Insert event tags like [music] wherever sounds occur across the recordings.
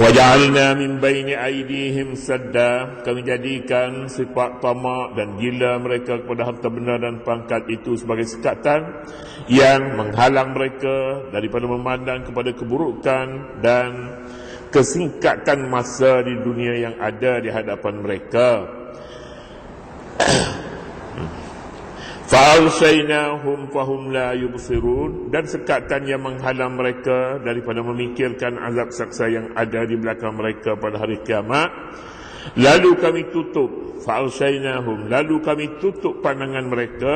Waja'alna min baini aidihim sadda. Kami jadikan sifat tamak dan gila mereka kepada harta benda dan pangkat itu sebagai sekatan Yang menghalang mereka daripada memandang kepada keburukan dan kesingkatan masa di dunia yang ada di hadapan mereka Fa'alshaynahum fahum la yubsirun. Dan sekatan yang menghalang mereka daripada memikirkan azab saksa yang ada di belakang mereka pada hari kiamat. Lalu kami tutup. Fa'alshaynahum lalu kami tutup pandangan mereka.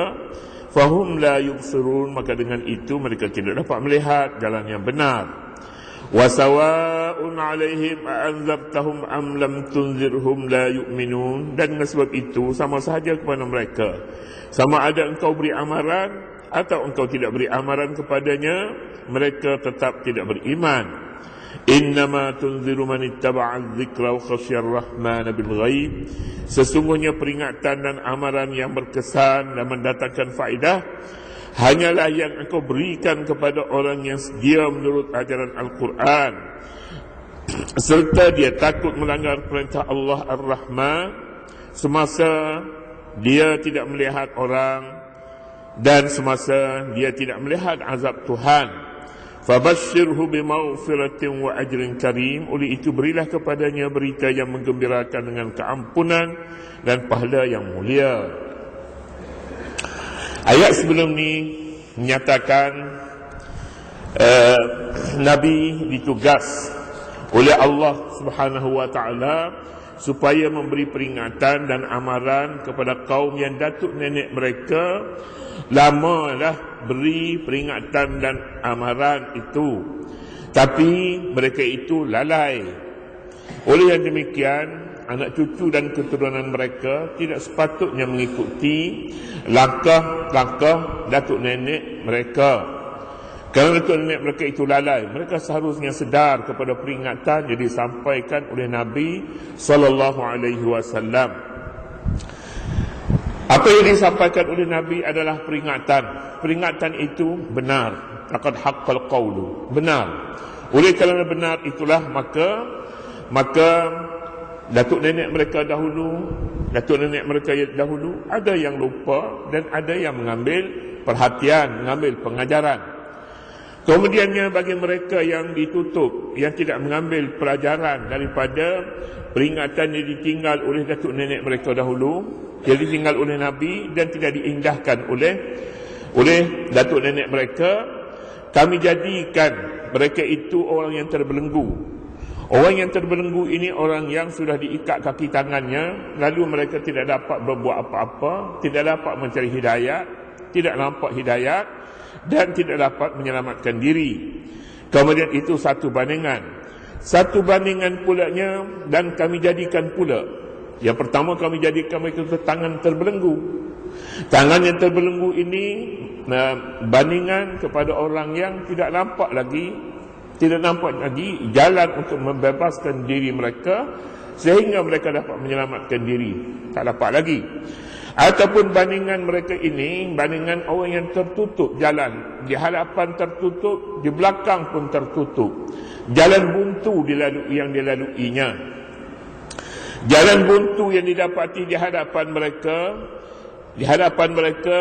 Fahum la yubsirun. Maka dengan itu mereka tidak dapat melihat jalan yang benar wasawa'un alaihim a'anzabtahum am lam tunzirhum la yu'minun dan sebab itu sama sahaja kepada mereka sama ada engkau beri amaran atau engkau tidak beri amaran kepadanya, mereka tetap tidak beriman. Innama tunziru man ittaba'a dzikra wa khasyar rahman bil ghaib. Sesungguhnya peringatan dan amaran yang berkesan dan mendatangkan faedah hanyalah yang engkau berikan kepada orang yang sedia menurut ajaran Al-Quran. Serta dia takut melanggar perintah Allah Ar-Rahman. Semasa dia tidak melihat orang dan semasa dia tidak melihat azab Tuhan. Fabashshirhu bimaghfiratin wa ajrin karim. Oleh itu berilah kepadanya berita yang menggembirakan dengan keampunan dan pahala yang mulia ayat sebelum ni menyatakan uh, nabi ditugas oleh Allah Subhanahu wa taala supaya memberi peringatan dan amaran kepada kaum yang datuk nenek mereka. Lamalah beri peringatan dan amaran itu. Tapi mereka itu lalai. Oleh yang demikian anak cucu dan keturunan mereka tidak sepatutnya mengikuti langkah-langkah datuk nenek mereka kerana itu nenek mereka itu lalai, mereka seharusnya sedar kepada peringatan yang disampaikan oleh Nabi sallallahu alaihi wasallam. Apa yang disampaikan oleh Nabi adalah peringatan. Peringatan itu benar. Laqad haqqal qawlu. Benar. Oleh kerana benar itulah maka maka datuk nenek mereka dahulu, datuk nenek mereka dahulu ada yang lupa dan ada yang mengambil perhatian, mengambil pengajaran. Kemudiannya bagi mereka yang ditutup Yang tidak mengambil pelajaran daripada Peringatan yang ditinggal oleh datuk nenek mereka dahulu Yang ditinggal oleh Nabi Dan tidak diindahkan oleh Oleh datuk nenek mereka Kami jadikan mereka itu orang yang terbelenggu Orang yang terbelenggu ini orang yang sudah diikat kaki tangannya Lalu mereka tidak dapat berbuat apa-apa Tidak dapat mencari hidayat Tidak nampak hidayat dan tidak dapat menyelamatkan diri. Kemudian itu satu bandingan. Satu bandingan pulanya dan kami jadikan pula. Yang pertama kami jadikan mereka itu tangan terbelenggu. Tangan yang terbelenggu ini bandingan kepada orang yang tidak nampak lagi tidak nampak lagi jalan untuk membebaskan diri mereka sehingga mereka dapat menyelamatkan diri. Tak dapat lagi. Ataupun bandingan mereka ini Bandingan orang yang tertutup jalan. Di hadapan tertutup Di belakang pun tertutup. Jalan buntu dilalui yang dilaluinya. Jalan buntu yang didapati di hadapan mereka Di hadapan mereka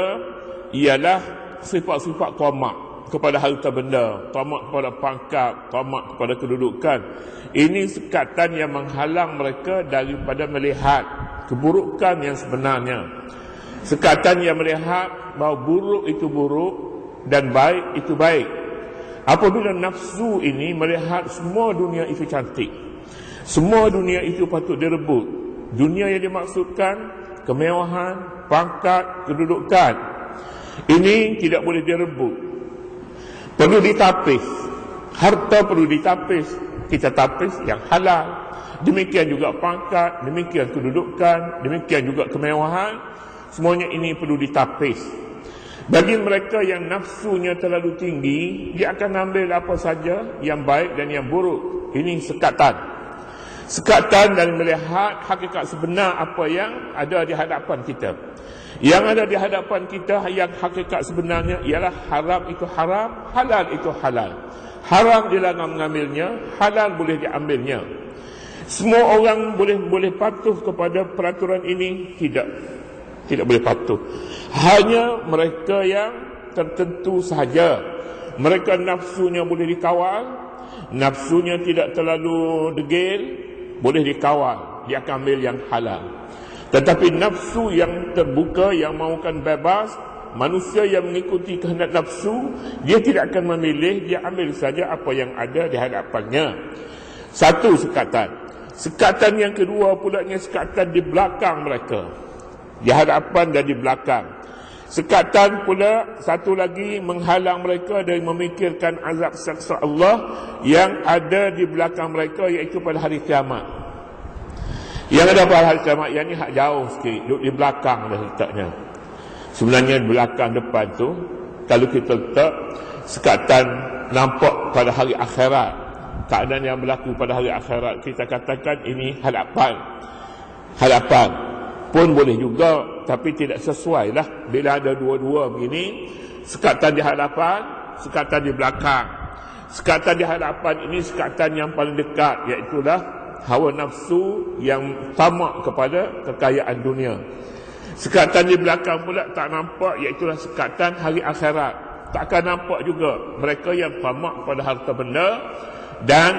Ialah sifat-sifat tamak Kepada harta benda Tamak kepada pangkat Tamak kepada kedudukan. Ini sekatan yang menghalang mereka Daripada melihat keburukan yang sebenarnya. Sekatan yang melihat bahawa buruk itu buruk dan baik itu baik. Apabila nafsu ini melihat semua dunia itu cantik semua dunia itu patut direbut dunia yang dimaksudkan kemewahan pangkat kedudukan ini tidak boleh direbut perlu ditapis harta perlu ditapis kita tapis yang halal Demikian juga pangkat, demikian kedudukan, demikian juga kemewahan. Semuanya ini perlu ditapis. Bagi mereka yang nafsunya terlalu tinggi, dia akan ambil apa saja yang baik dan yang buruk. Ini sekatan. Sekatan dan melihat hakikat sebenar apa yang ada di hadapan kita. Yang ada di hadapan kita yang hakikat sebenarnya ialah haram itu haram, halal itu halal. haram dilarang mengambilnya halal boleh diambilnya. Semua orang boleh boleh patuh kepada peraturan ini? Tidak. Tidak boleh patuh. Hanya mereka yang tertentu sahaja. Mereka nafsunya boleh dikawal nafsunya tidak terlalu degil boleh dikawal dia akan ambil yang halal. Tetapi nafsu yang terbuka yang mahukan bebas manusia yang mengikuti kehendak nafsu dia tidak akan memilih dia ambil saja apa yang ada di hadapannya. Satu sekatan. Sekatan yang kedua pula sekatan di belakang mereka. Di hadapan dan di belakang sekatan pula satu lagi menghalang mereka dari memikirkan azab saksa Allah yang ada di belakang mereka iaitu pada hari kiamat. Yang ada pada hari kiamat yang ni hak jauh sikit duduk di belakang dah letaknya. Sebenarnya belakang depan tu Kalau kita letak Sekatan nampak pada hari akhirat Keadaan yang berlaku pada hari akhirat Kita katakan ini hadapan Hadapan Pun boleh juga Tapi tidak sesuai lah Bila ada dua-dua begini Sekatan di hadapan Sekatan di belakang. Sekatan di hadapan ini Sekatan yang paling dekat Iaitulah Hawa nafsu yang tamak kepada kekayaan dunia. Sekatan di belakang pula tak nampak iaitulah sekatan hari akhirat. Takkan nampak juga mereka yang tamak pada harta benda dan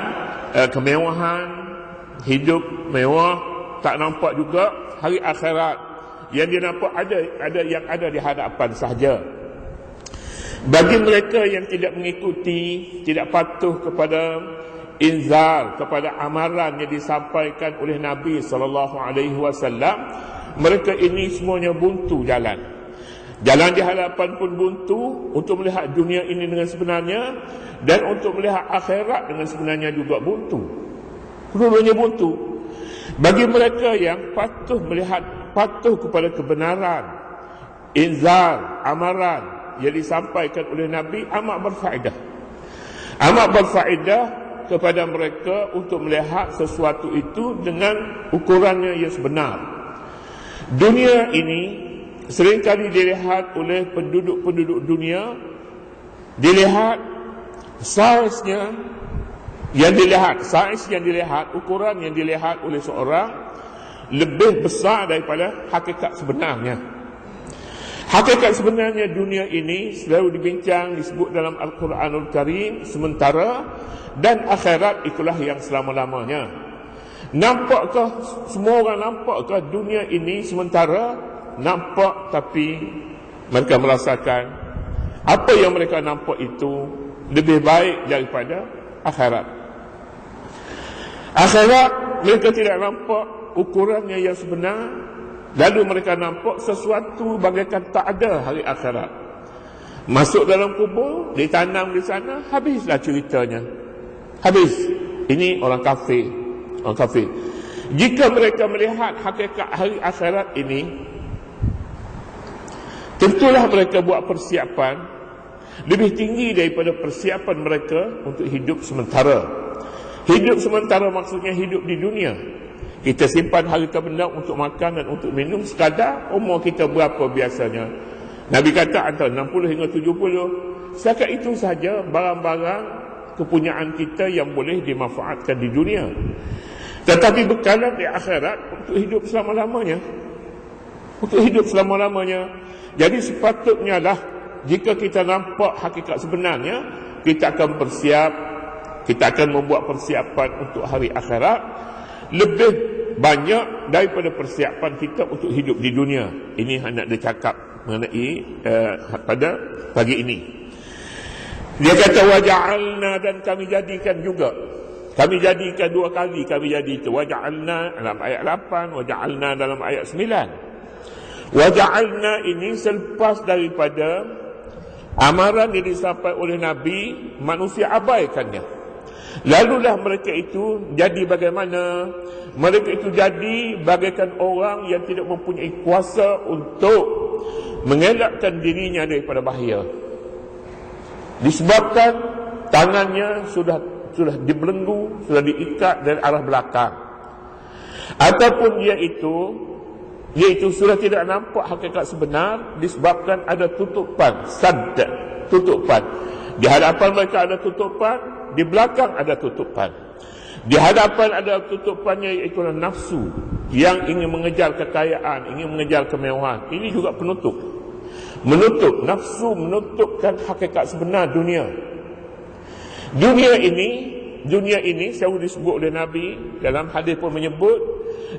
uh, kemewahan hidup mewah tak nampak juga hari akhirat. Yang dia nampak ada ada yang ada di hadapan sahaja. Bagi mereka yang tidak mengikuti, tidak patuh kepada inzar, kepada amaran yang disampaikan oleh Nabi sallallahu alaihi wasallam, mereka ini semuanya buntu jalan jalan di hadapan pun buntu untuk melihat dunia ini dengan sebenarnya dan untuk melihat akhirat dengan sebenarnya juga buntu kedua-duanya buntu bagi mereka yang patuh melihat patuh kepada kebenaran inzal amaran yang disampaikan oleh Nabi amat berfaedah. Amat berfaedah kepada mereka untuk melihat sesuatu itu dengan ukurannya yang sebenar. Dunia ini seringkali dilihat oleh penduduk-penduduk dunia dilihat saiznya yang dilihat saiz yang dilihat ukuran yang dilihat oleh seorang lebih besar daripada hakikat sebenarnya. Hakikat sebenarnya dunia ini selalu dibincang disebut dalam Al-Quranul Karim sementara dan akhirat itulah yang selama-lamanya. Nampakkah semua orang nampakkah dunia ini sementara? Nampak tapi mereka merasakan apa yang mereka nampak itu lebih baik daripada akhirat. Akhirat mereka tidak nampak ukurannya yang sebenar lalu mereka nampak sesuatu bagaikan tak ada hari akhirat. Masuk dalam kubur, ditanam di sana, habislah ceritanya. Habis. Ini orang kafir orang kafir jika mereka melihat hakikat hari akhirat ini tentulah mereka buat persiapan lebih tinggi daripada persiapan mereka untuk hidup sementara hidup sementara maksudnya hidup di dunia kita simpan harta benda untuk makan dan untuk minum sekadar umur kita berapa biasanya Nabi kata antara 60 hingga 70 setakat itu saja barang-barang kepunyaan kita yang boleh dimanfaatkan di dunia tetapi bekalan di akhirat untuk hidup selama-lamanya. Untuk hidup selama-lamanya. Jadi sepatutnya lah jika kita nampak hakikat sebenarnya, kita akan bersiap, kita akan membuat persiapan untuk hari akhirat lebih banyak daripada persiapan kita untuk hidup di dunia. Ini hendak dicakap mengenai uh, pada pagi ini. Dia kata waja'alna dan kami jadikan juga kami jadikan dua kali kami jadi itu. Waja'alna dalam ayat 8, waja'alna dalam ayat 9. Waja'alna ini selepas daripada amaran yang disampaikan oleh Nabi, manusia abaikannya. Lalulah mereka itu jadi bagaimana? Mereka itu jadi bagaikan orang yang tidak mempunyai kuasa untuk mengelakkan dirinya daripada bahaya. Disebabkan tangannya sudah sudah dibelenggu, sudah diikat dari arah belakang. Ataupun dia itu, dia itu sudah tidak nampak hakikat sebenar disebabkan ada tutupan, sad, tutupan. Di hadapan mereka ada tutupan, di belakang ada tutupan. Di hadapan ada tutupannya iaitu nafsu yang ingin mengejar kekayaan, ingin mengejar kemewahan. Ini juga penutup. Menutup, nafsu menutupkan hakikat sebenar dunia. Dunia ini, dunia ini, saya disebut oleh Nabi dalam hadis pun menyebut,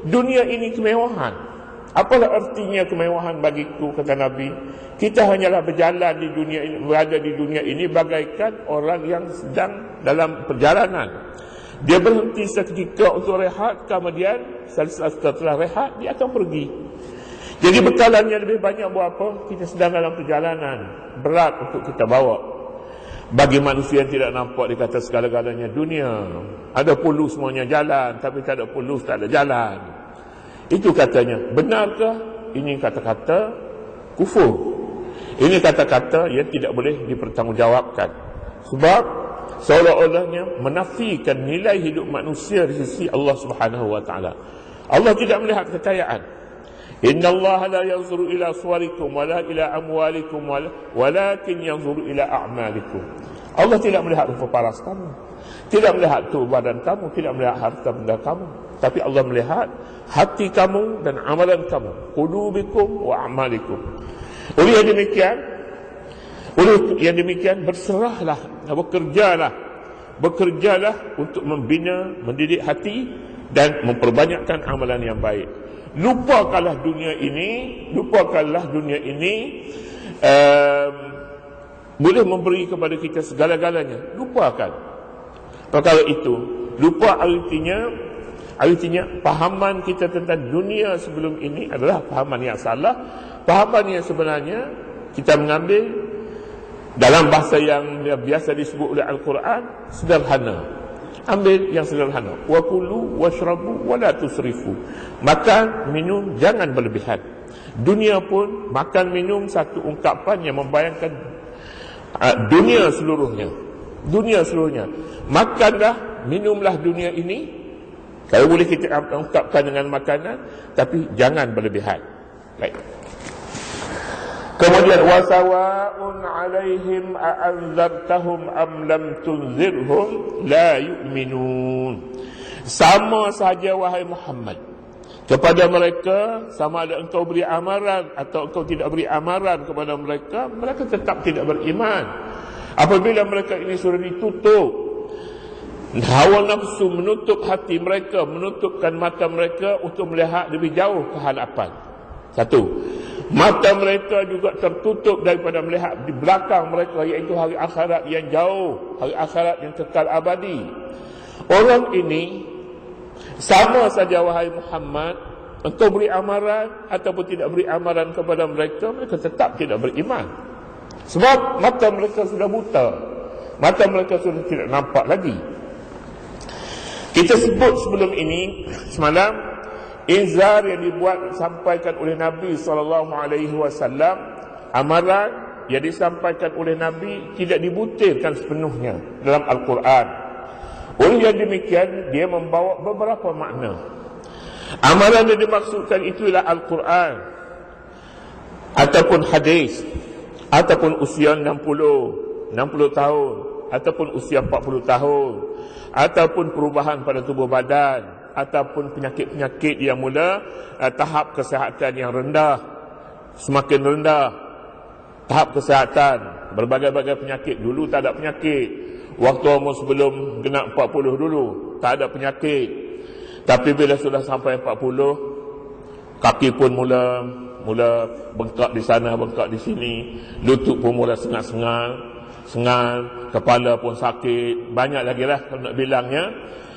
dunia ini kemewahan. Apalah artinya kemewahan bagiku, kata Nabi? Kita hanyalah berjalan di dunia ini, berada di dunia ini bagaikan orang yang sedang dalam perjalanan. Dia berhenti seketika untuk rehat, kemudian setelah rehat, dia akan pergi. Jadi bekalannya lebih banyak buat apa? Kita sedang dalam perjalanan. Berat untuk kita bawa. Bagi manusia yang tidak nampak, dia kata segala-galanya dunia. Ada pulu semuanya jalan, tapi tak ada pulu, tak ada jalan. Itu katanya. Benarkah? Ini kata-kata kufur. Ini kata-kata yang tidak boleh dipertanggungjawabkan. Sebab seolah-olahnya menafikan nilai hidup manusia di sisi Allah Subhanahu wa taala. Allah tidak melihat kekayaan. Inna Allah la yanzuru ila suwarikum wala ila amwalikum walakin yanzuru ila a'malikum. Allah tidak melihat rupa paras kamu. Tidak melihat tubuh badan kamu, tidak melihat harta benda kamu. Tapi Allah melihat hati kamu dan amalan kamu. Qulubikum wa a'malikum. Oleh yang demikian, oleh yang demikian berserahlah, bekerjalah, bekerjalah untuk membina, mendidik hati dan memperbanyakkan amalan yang baik. Lupakanlah dunia ini, lupakanlah dunia ini um, boleh memberi kepada kita segala-galanya. Lupakan perkara itu. Lupa artinya artinya pahaman kita tentang dunia sebelum ini adalah pahaman yang salah. Pahaman yang sebenarnya kita mengambil dalam bahasa yang biasa disebut oleh Al-Quran sederhana. Ambil yang sederhana. Wa kulu washrabu wa la tusrifu. Makan minum jangan berlebihan. Dunia pun makan minum satu ungkapan yang membayangkan uh, dunia seluruhnya. Dunia seluruhnya. Makanlah minumlah dunia ini kalau boleh kita ungkapkan dengan makanan tapi jangan berlebihan baik Kemudian wasawaun alaihim a'anzartahum am lam tunzirhum la yu'minun. Sama saja wahai Muhammad. Kepada mereka sama ada engkau beri amaran atau engkau tidak beri amaran kepada mereka, mereka tetap tidak beriman. Apabila mereka ini sudah ditutup hawa nafsu menutup hati mereka, menutupkan mata mereka untuk melihat lebih jauh ke hadapan. Satu. Mata mereka juga tertutup daripada melihat di belakang mereka iaitu hari akhirat yang jauh, hari akhirat yang kekal abadi. Orang ini sama saja wahai Muhammad, engkau beri amaran ataupun tidak beri amaran kepada mereka, mereka tetap tidak beriman. Sebab mata mereka sudah buta. Mata mereka sudah tidak nampak lagi. Kita sebut sebelum ini semalam Izar yang dibuat sampaikan oleh Nabi sallallahu alaihi wasallam amaran yang disampaikan oleh Nabi tidak dibutirkan sepenuhnya dalam Al-Quran. Oleh yang demikian dia membawa beberapa makna. Amalan yang dimaksudkan itulah Al-Quran ataupun hadis ataupun usia 60 60 tahun ataupun usia 40 tahun ataupun perubahan pada tubuh badan ataupun penyakit-penyakit yang mula uh, tahap kesihatan yang rendah semakin rendah tahap kesihatan berbagai-bagai penyakit. Dulu tak ada penyakit. Waktu umur sebelum genap 40 dulu tak ada penyakit. Tapi bila sudah sampai 40 kaki pun mula mula bengkak di sana bengkak di sini. Lutut pun mula sengal-sengal sengal kepala pun sakit banyak lagi lah kalau nak bilangnya.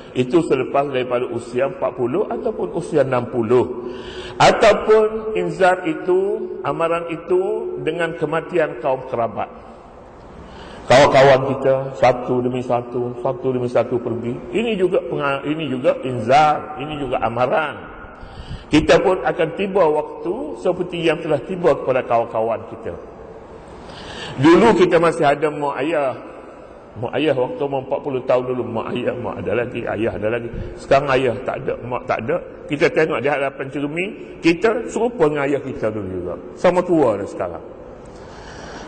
Itu selepas daripada usia 40 ataupun usia 60 ataupun inzar itu amaran itu dengan kematian kaum kerabat. Kawan-kawan kita satu demi satu satu demi satu pergi. Ini juga ini juga inzar ini juga amaran. Kita pun akan tiba waktu seperti yang telah tiba kepada kawan-kawan kita dulu kita masih ada mak ayah. Mak ayah waktu umur 40 tahun dulu mak ayah mak ada lagi ayah ada lagi. Sekarang ayah tak ada mak tak ada. Kita tengok di hadapan cermin kita serupa dengan ayah kita dulu juga. Sama tua dah sekarang.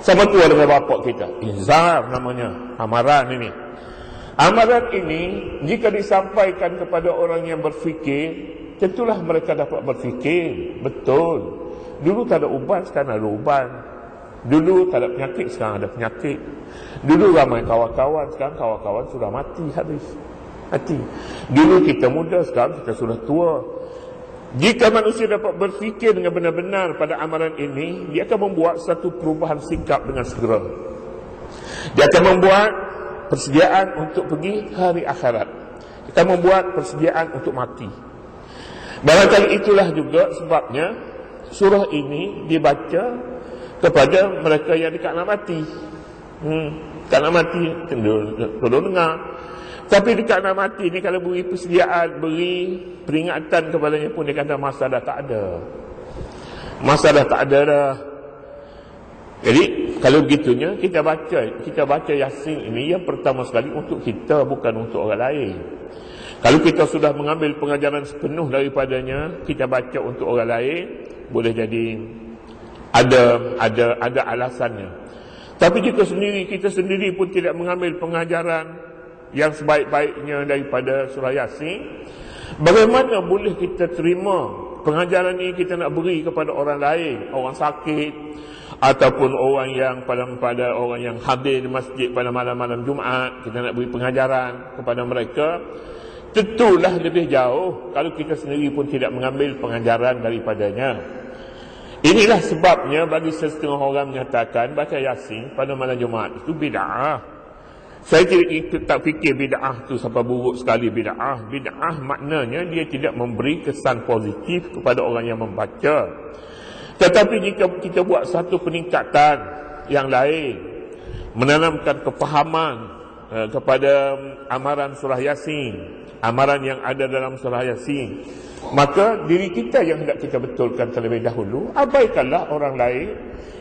Sama tua dengan bapak kita. Izar namanya amaran ini. Amaran ini jika disampaikan kepada orang yang berfikir, tentulah mereka dapat berfikir. Betul. Dulu tak ada ubat, sekarang ada ubat. Dulu tak ada penyakit, sekarang ada penyakit. Dulu ramai kawan-kawan, sekarang kawan-kawan sudah mati habis. Mati. Dulu kita muda, sekarang kita sudah tua. Jika manusia dapat berfikir dengan benar-benar pada amaran ini, dia akan membuat satu perubahan sikap dengan segera. Dia akan membuat persediaan untuk pergi hari akhirat. Kita membuat persediaan untuk mati. Barangkali itulah juga sebabnya surah ini dibaca kepada mereka yang dekat nak mati. Hmm, tak nak mati, perlu dengar. Tapi dekat nak mati ni kalau beri persediaan, beri peringatan kepadanya pun dia kata masa dah tak ada. Masa dah tak ada dah. Jadi kalau begitunya kita baca kita baca Yasin ini yang pertama sekali untuk kita bukan untuk orang lain. Kalau kita sudah mengambil pengajaran sepenuh daripadanya, kita baca untuk orang lain, boleh jadi ada ada ada alasannya. Tapi jika sendiri kita sendiri pun tidak mengambil pengajaran yang sebaik-baiknya daripada surah Yasin, bagaimana boleh kita terima pengajaran ini kita nak beri kepada orang lain, orang sakit, ataupun orang yang pada pada orang yang hadir di masjid pada malam-malam Jumaat kita nak beri pengajaran kepada mereka. Tentulah lebih jauh kalau kita sendiri pun tidak mengambil pengajaran daripadanya inilah sebabnya bagi setengah orang menyatakan baca yasin pada malam Jumaat itu bid'ah. Saya tidak tak fikir bid'ah tu sampai buruk sekali. Bid'ah bid'ah maknanya dia tidak memberi kesan positif kepada orang yang membaca. Tetapi jika kita buat satu peningkatan yang lain, menanamkan kefahaman uh, kepada amaran surah Yasin, amaran yang ada dalam surah Yasin, maka diri kita yang hendak kita betulkan terlebih dahulu, abaikanlah orang lain.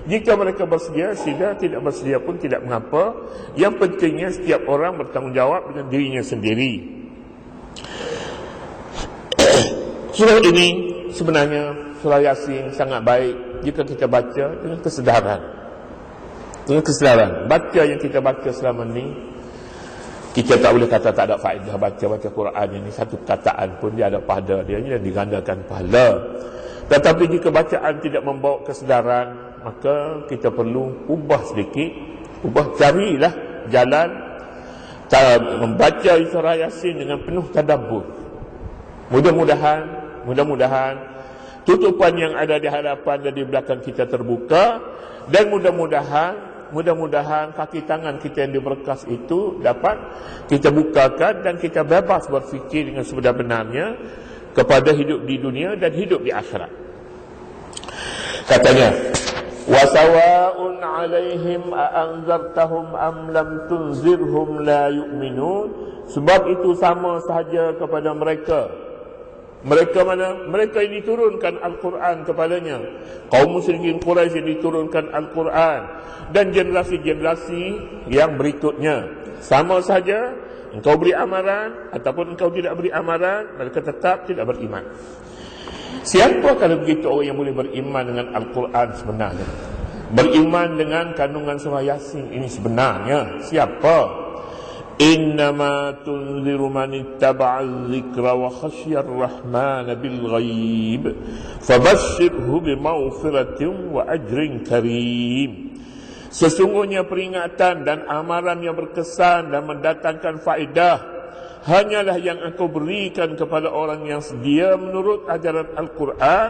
Jika mereka bersedia, sida tidak bersedia pun tidak mengapa. Yang pentingnya setiap orang bertanggungjawab dengan dirinya sendiri. [clears throat] Surah ini sebenarnya surah Yasin sangat baik jika kita baca dengan kesedaran. Dengan kesedaran. Baca yang kita baca selama ni, kita tak boleh kata tak ada faedah baca-baca Quran ini. Satu kataan pun dia ada pada dia dan digandakan pahala. Tetapi jika bacaan tidak membawa kesedaran, maka kita perlu ubah sedikit. Ubah carilah jalan membaca surah Yasin dengan penuh tadabbur. Mudah-mudahan, mudah-mudahan tutupan yang ada di hadapan dan di belakang kita terbuka dan mudah-mudahan mudah-mudahan kaki tangan kita yang diberkas itu dapat kita bukakan dan kita bebas berfikir dengan sebenar-benarnya kepada hidup di dunia dan hidup di akhirat. Katanya wasawa'un 'alaihim a'anzartahum am lam tunzirhum la yu'minun. Sebab itu sama sahaja kepada mereka mereka mana? Mereka yang diturunkan Al-Quran kepadanya. Kaum musyrikin Quraisy yang diturunkan Al-Quran. Dan generasi-generasi yang berikutnya. Sama saja, engkau beri amaran ataupun engkau tidak beri amaran, mereka tetap tidak beriman. Siapa kalau begitu orang yang boleh beriman dengan Al-Quran sebenarnya? Beriman dengan kandungan surah Yasin ini sebenarnya. Siapa? إنما تنذر من اتبع الذكر وخشي الرحمن بالغيب فبشره بمغفرة وأجر كريم Sesungguhnya peringatan dan amaran yang berkesan dan mendatangkan faedah hanyalah yang aku berikan kepada orang yang sedia menurut ajaran Al-Quran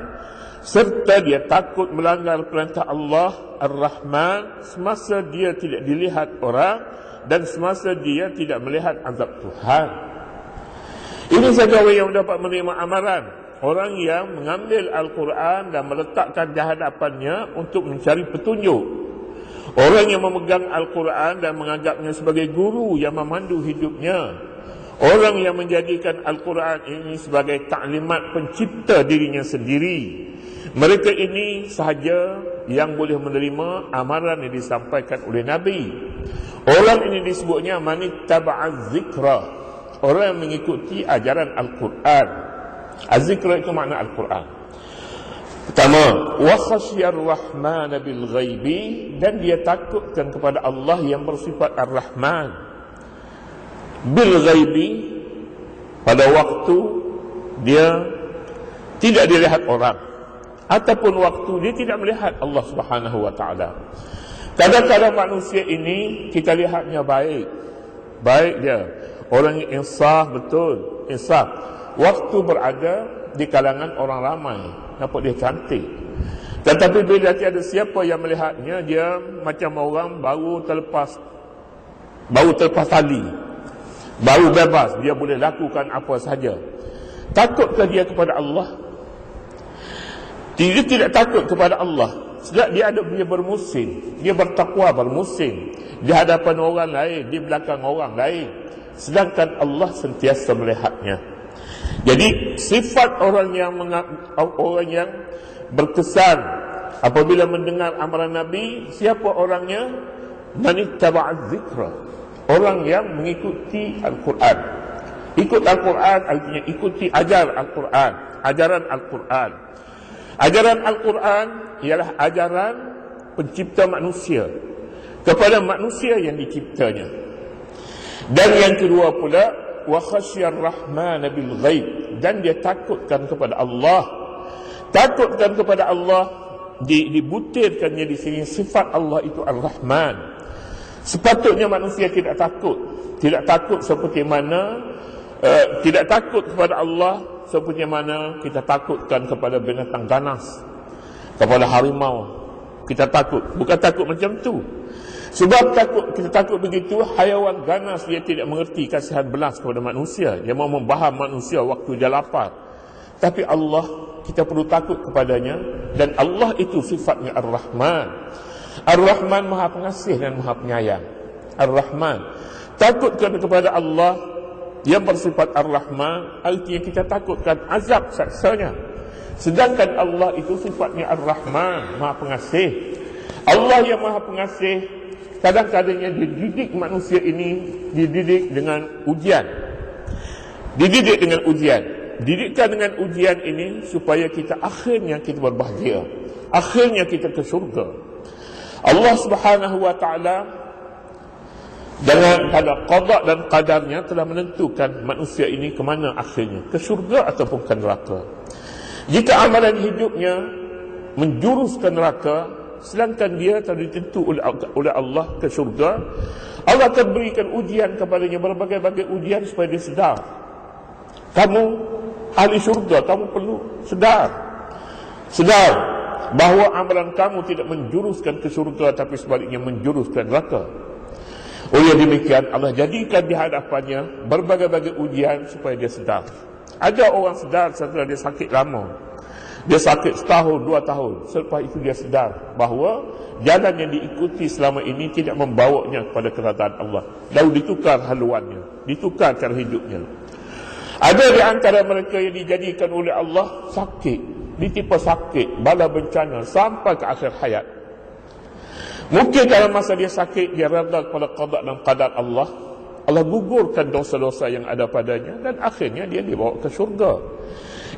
serta dia takut melanggar perintah Allah Ar-Rahman semasa dia tidak dilihat orang dan semasa dia tidak melihat azab Tuhan. Ini saja orang yang dapat menerima amaran. Orang yang mengambil Al-Quran dan meletakkan di hadapannya untuk mencari petunjuk. Orang yang memegang Al-Quran dan menganggapnya sebagai guru yang memandu hidupnya. Orang yang menjadikan Al-Quran ini sebagai taklimat pencipta dirinya sendiri. Mereka ini sahaja yang boleh menerima amaran yang disampaikan oleh Nabi. Orang ini disebutnya manittaba'az zikra. Orang yang mengikuti ajaran Al-Quran. Az-zikra itu makna Al-Quran. Pertama, wa khasyar rahman bil ghaibi dan dia takutkan kepada Allah yang bersifat Ar-Rahman. bil ghaibi pada waktu dia tidak dilihat orang ataupun waktu dia tidak melihat Allah Subhanahu wa taala. Kadang-kadang manusia ini kita lihatnya baik. Baik dia. Orang yang insaf betul, insaf. Waktu berada di kalangan orang ramai, nampak dia cantik. Tetapi bila tiada siapa yang melihatnya, dia macam orang baru terlepas baru terlepas tali. Baru bebas, dia boleh lakukan apa saja. Takutkah dia kepada Allah? Dia tidak takut kepada Allah. Sebab dia ada dia bermusim. Dia bertakwa bermusim. Di hadapan orang lain, di belakang orang lain. Sedangkan Allah sentiasa melihatnya. Jadi sifat orang yang orang yang berkesan apabila mendengar amaran Nabi, siapa orangnya? Manittaba'a zikra. Orang yang mengikuti Al-Quran. Ikut Al-Quran artinya ikuti ajar Al-Quran, ajaran Al-Quran. Ajaran Al-Quran ialah ajaran pencipta manusia kepada manusia yang diciptanya. Dan yang kedua pula wa khasyar rahman bil ghaib dan dia takutkan kepada Allah. Takutkan kepada Allah di, dibutirkannya di sini sifat Allah itu Ar-Rahman. Sepatutnya manusia tidak takut, tidak takut seperti mana uh, tidak takut kepada Allah seperti mana kita takutkan kepada binatang ganas kepada harimau. Kita takut. Bukan takut macam tu. Sebab takut kita takut begitu hayawan ganas dia tidak mengerti kasihan belas kepada manusia. Dia mau membaham manusia waktu dia lapar. Tapi Allah kita perlu takut kepadanya dan Allah itu sifatnya Ar-Rahman. Ar-Rahman maha pengasih dan maha penyayang. Ar-Rahman. Takutkan kepada Allah yang bersifat Ar-Rahman artinya kita takutkan azab saksanya sedangkan Allah itu sifatnya Ar-Rahman maha pengasih. Allah yang maha pengasih. Kadang-kadangnya dididik manusia ini dididik dengan ujian. Dididik dengan ujian. Didikkan dengan ujian ini supaya kita akhirnya kita berbahagia. Akhirnya kita ke surga Allah Subhanahu wa taala dengan pada qada dan qadarnya telah menentukan manusia ini ke mana akhirnya. Ke syurga ataupun ke neraka. Jika amalan hidupnya menjurus ke neraka sedangkan dia telah ditentu oleh Allah ke syurga Allah akan berikan ujian kepadanya berbagai-bagai ujian supaya dia sedar. Kamu ahli syurga kamu perlu sedar. Sedar bahawa amalan kamu tidak menjuruskan ke syurga tapi sebaliknya menjuruskan neraka Oleh demikian Allah jadikan di hadapannya berbagai-bagai ujian supaya dia sedar. Ada orang sedar setelah dia sakit lama. Dia sakit setahun, dua tahun. Selepas itu dia sedar bahawa jalan yang diikuti selama ini tidak membawanya kepada kerajaan Allah. Lalu ditukar haluannya. Ditukar cara hidupnya. Ada di antara mereka yang dijadikan oleh Allah sakit. Ditipu sakit, bala bencana sampai ke akhir hayat. Mungkin dalam masa dia sakit Dia reda kepada qadar dan qadar Allah. Allah gugurkan dosa-dosa yang ada padanya Dan akhirnya dia dibawa ke syurga.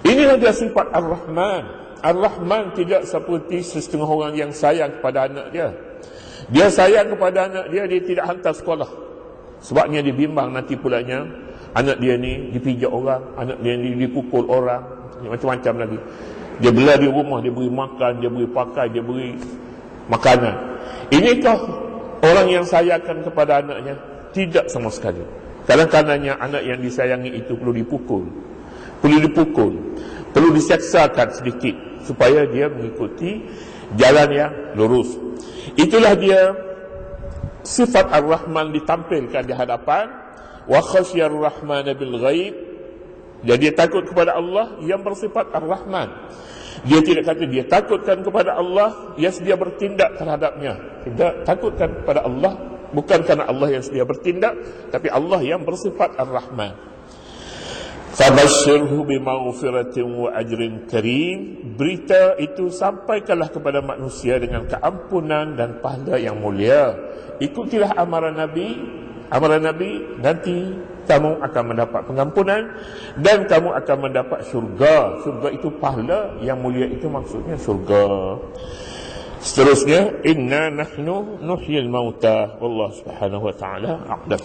Inilah dia sifat Ar-Rahman. Ar-Rahman tidak seperti setengah orang yang sayang kepada anak dia. Dia sayang kepada anak dia Dia tidak hantar sekolah. Sebabnya dia bimbang nanti pulanya Anak dia ni dipijak orang Anak dia ni dipukul orang Macam-macam lagi. Dia bela di rumah Dia beri makan Dia beri pakai Dia beri makanan Inikah orang yang sayangkan kepada anaknya? Tidak sama sekali. Kadang-kadangnya anak yang disayangi itu perlu dipukul. Perlu dipukul. Perlu diseksakan sedikit. Supaya dia mengikuti jalan yang lurus. Itulah dia sifat Ar-Rahman ditampilkan di hadapan. Wa khasyar Rahman bil ghaib. Jadi dia takut kepada Allah yang bersifat Ar-Rahman. Dia tidak kata dia takutkan kepada Allah yang sedia bertindak terhadapnya. Tidak takutkan kepada Allah bukan kerana Allah yang sedia bertindak tapi Allah yang bersifat Ar-Rahman. Fabashshirhu bimaghfiratin wa ajrin karim. Berita itu sampaikanlah kepada manusia dengan keampunan dan pahala yang mulia. Ikutilah amaran Nabi amaran Nabi nanti kamu akan mendapat pengampunan dan kamu akan mendapat syurga. Syurga itu pahala yang mulia itu maksudnya syurga. Seterusnya inna nahnu nuhyil mauta. Wallahu subhanahu wa ta'ala a'lam